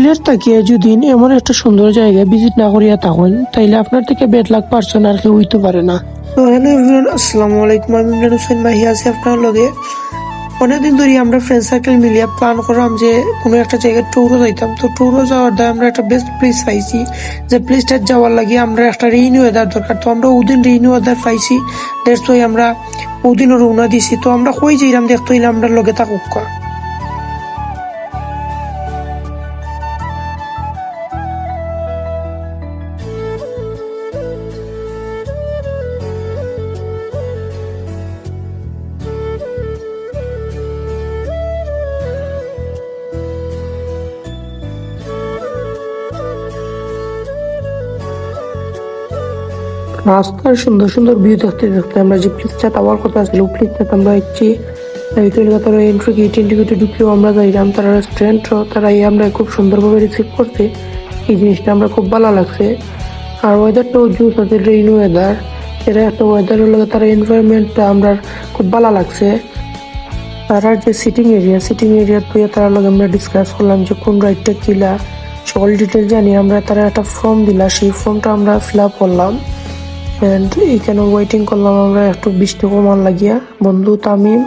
ইলের তাকিয়ে যদি এমন একটা সুন্দর জায়গায় ভিজিট না করিয়া থাকেন, তাইলে আপনার থেকে বেড লাখ পার্সন আর কেউ হইতে পারে না। আসসালামু আলাইকুম। আমি ইমরান হোসেন মাহি আছি আপনার লগে। অনেকদিন ধরে আমরা ফ্রেন্ড সার্কেল মিলিয়ে প্ল্যান করলাম যে কোনো একটা জায়গায় ট্যুরও যাইতাম। তো ট্যুরও যাওয়ার দ্বারা আমরা একটা বেস্ট প্লেস পাইছি। যে প্লেসটা যাওয়ার লাগে আমরা একটা রেইনি ওয়েদার দরকার। তো আমরা ওদিন রেইনি ওয়েদার পাইছি। ওয়াই আমরা ওদিনও রওনা দিছি। তো আমরা কই যাইলাম, দেখতে হইলে আমরা লগে থাকুক। রাস্তার সুন্দর সুন্দর ভিউ দেখতে দেখতে আমরা যে প্লেসটা পাওয়ার কথা ছিল প্লেসটা আমরা এইটা তারা এন্ট্রি গেট এন্ট্রি গেটে ঢুকলেও আমরা যাইলাম। তারা রেস্টুরেন্ট তারা এই আমরা খুব সুন্দরভাবে রিসিভ করছে। এই জিনিসটা আমরা খুব ভালো লাগছে। আর ওয়েদারটাও জুস আছে রেইন ওয়েদার এরা একটা ওয়েদারের লগে তারা এনভায়রনমেন্টটা আমরা খুব ভালো লাগছে। তারার যে সিটিং এরিয়া সিটিং এরিয়া তুই তারা লগে আমরা ডিসকাস করলাম যে কোন রাইডটা কিলা। সকল ডিটেল জানি আমরা তারা একটা ফর্ম দিলা, সেই ফর্মটা আমরা ফিল আপ করলাম। এন্ড এখানে ওয়েটিং করলাম আমরা একটু বৃষ্টি কমান লাগিয়া। বন্ধু তামিম,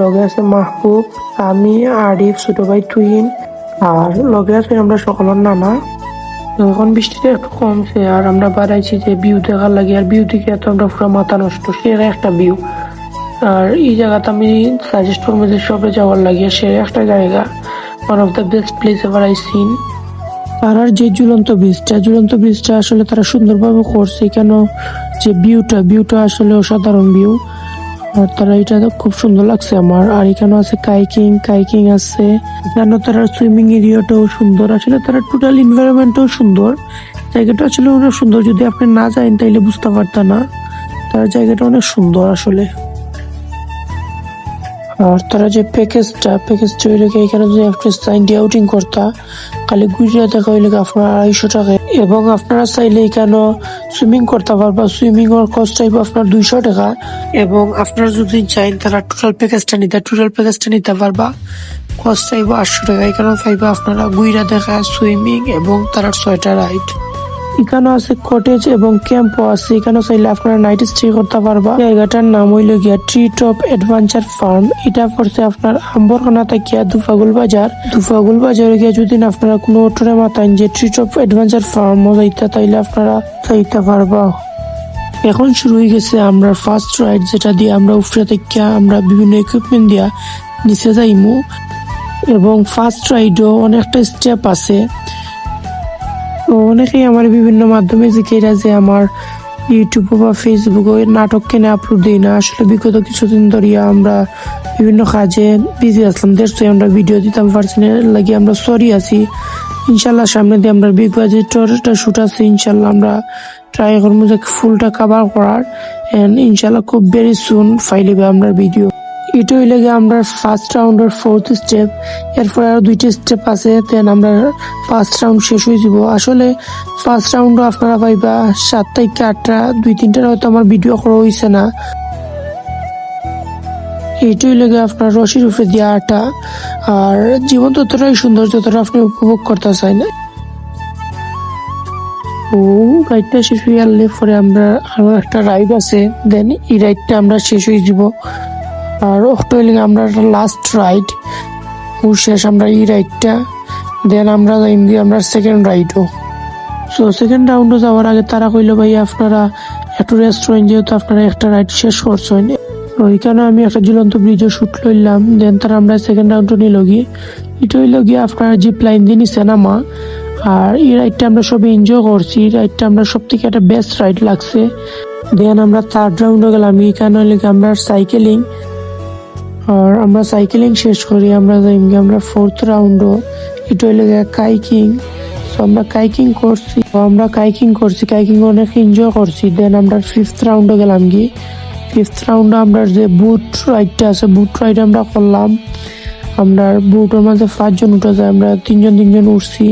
লগে আছে মাহবুব, আমি, আরিফ, ছোট ভাই তুহিন, আর লগে আছে আমরা সকলের নানা। এখন বৃষ্টিটা একটু কমছে আর আমরা বাড়াইছি যে ভিউ দেখার লাগে, আর ভিউ দেখে এত আমরা পুরো মাথা নষ্ট, সেরা একটা ভিউ আর এই জায়গাতে আমি সাজেস্ট করব যে সবে যাওয়ার লাগে সে একটা জায়গা one of the best place ever I seen আর যে ঝুলন্ত ব্রিজটা ঝুলন্ত ব্রিজটা আসলে তারা সুন্দরভাবে করছে। কেন? যে ভিউটা ভিউটা আসলে অসাধারণ ভিউ আর তারা এটা খুব সুন্দর লাগছে আমার। আর এখানে আছে কাইকিং কাইকিং আছে। এখানে তারা সুইমিং এরিয়াটাও সুন্দর। আসলে তারা টোটাল এনভায়রনমেন্টটাও সুন্দর। জায়গাটা আসলে অনেক সুন্দর। যদি আপনি না যান, তাইলে বুঝতে পারতেন না। তার জায়গাটা অনেক সুন্দর আসলে। আর তারা যে প্যাকেজটা প্যাকেজটা হইলে এখানে যদি আপনি সাইন দিয়ে আউটিং করতা, খালি গুজরা দেখা হইলে আপনার আড়াইশো টাকা এবং আপনারা চাইলে এখানে সুইমিং করতে পারবা সুইমিং এর কস্ট চাইব আপনার দুইশো টাকা। এবং আপনারা যদি চাইন, তারা টোটাল প্যাকেজটা নিতে টোটাল প্যাকেজটা নিতে পারবা। কস্ট চাইব আটশো টাকা এখানে পাইবা আপনারা গুইরা দেখা সুইমিং এবং তারা ছয়টা রাইড এখানে আছে কটেজ এবং ক্যাম্পও আছে। এখানে চাইলে আপনারা নাইট স্টে করতে পারবা। জায়গাটার নাম হইল গিয়া ট্রি টপ অ্যাডভেঞ্চার ফার্ম এটা পড়ছে আপনার আম্বরখানা থাকিয়া দুফাগুল বাজার। দুফাগুল বাজারে গিয়া যদি আপনারা কোনো অটোরে মাতান যে ট্রি টপ অ্যাডভেঞ্চার ফার্ম যাইতে, তাইলে আপনারা যাইতে পারবা। এখন শুরু হয়ে গেছে আমরা ফার্স্ট রাইড যেটা দিয়ে আমরা উফরে থেকে আমরা বিভিন্ন ইকুইপমেন্ট দিয়া নিচে যাইমু। এবং ফার্স্ট রাইডও অনেকটা স্টেপ আছে। অনেকেই আমার বিভিন্ন মাধ্যমে জিজ্ঞেরা যে আমার ইউটিউব বা ফেসবুক ফেসবুকে নাটক কেনে আপলোড দিই না। আসলে বিগত কিছুদিন ধরিয়া আমরা বিভিন্ন কাজে বিজি আসলাম দেখছি আমরা ভিডিও দিতাম পার্সোনাল লাগে আমরা সরি আছি। ইনশাল্লাহ সামনে দিয়ে আমরা বিগ বাজেটটা শুট আছে। ইনশাল্লাহ আমরা ট্রাই করব যে ফুলটা কাভার করার। এন্ড ইনশাল্লাহ খুব ভেরি সুন ফাইলিবে আমরা ভিডিও এটা হইলে গিয়ে আমরা ফার্স্ট রাউন্ডের ফোর্থ স্টেপ এরপর আরও দুইটা স্টেপ আছে দেন আমরা ফার্স্ট রাউন্ড শেষ হয়ে যাব। আসলে ফার্স্ট রাউন্ডও আপনারা পাইবা, সাত থেকে আটটা, দুই তিনটার হয়তো আমার ভিডিও করা হয়েছে না। এইটা হইলে গিয়ে আপনার রশির উপরে দিয়ে আটা, আর জীবন ততটাই সুন্দর যতটা আপনি উপভোগ করতে চাই না। ও রাইডটা শেষ হয়ে গেলে পরে আমরা আরও একটা রাইড আছে দেন এই রাইডটা আমরা শেষ হয়ে যাব। আর অক্টোলিং আমরা লাস্ট রাইড ও শেষ আমরা এই রাইডটা দেন আমরা যাইম গিয়ে আমরা সেকেন্ড রাইডও সো সেকেন্ড রাউন্ডে যাওয়ার আগে তারা কইলো, ভাই, আপনারা একটু রেস্টুরেন্ট যেহেতু আপনারা একটা রাইড শেষ করছেন তো এখানে আমি একটা ঝুলন্ত ব্রিজও শুট লইলাম। দেন তারা আমরা সেকেন্ড রাউন্ডও নিল গিয়ে। এটা হইল গিয়ে আপনারা জিপ লাইন দিয়ে নিছে নামা আর এই রাইডটা আমরা সবাই এনজয় করছি। এই রাইডটা আমরা সব থেকে একটা বেস্ট রাইড লাগছে। দেন আমরা থার্ড রাউন্ডে গেলাম। এখানে হইলে আমরা সাইকেলিং আর আমরা সাইকেলিং শেষ করি, আমরা যাইম গিয়ে আমরা ফোর্থ রাউন্ডও এটা হইলে কাইকিং তো আমরা কাইকিং করছি আমরা কাইকিং করছি কাইকিং অনেক এনজয় করছি। দেন আমরা ফিফথ রাউন্ডে গেলাম গিয়ে। ফিফথ রাউন্ডে আমরা যে বুট রাইডটা আছে বুট রাইড আমরা করলাম। আমরা বুটের মাঝে পাঁচজন উঠে যায়, আমরা তিনজন তিনজন উঠছি।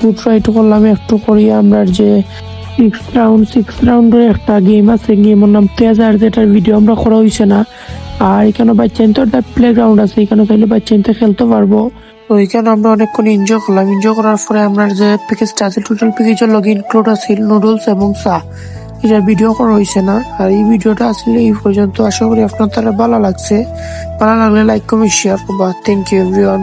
বুট রাইড করলাম একটু করি আমরা যে সিক্স রাউন্ড সিক্স রাউন্ডের একটা গেম আছে গেমের নাম প্লেজার যেটার ভিডিও আমরা করা হয়েছে না। আর এখানে বাচ্চা প্লে গ্রাউন্ড আছে, এখানে চাইলে তো খেলতে পারব। তো এখানে আমরা অনেকক্ষণ এনজয় করলাম। এনজয় করার পরে আমরা যে প্যাকেজটা আছে টোটাল প্যাকেজের লগে ইনক্লুড আছে নুডলস এবং চা। এটা ভিডিও করা হয়েছে না। আর এই ভিডিওটা আসলে এই পর্যন্ত। আশা করি আপনার তারা ভালো লাগছে। ভালো লাগলে লাইক কমেন্ট শেয়ার করবা। Thank you everyone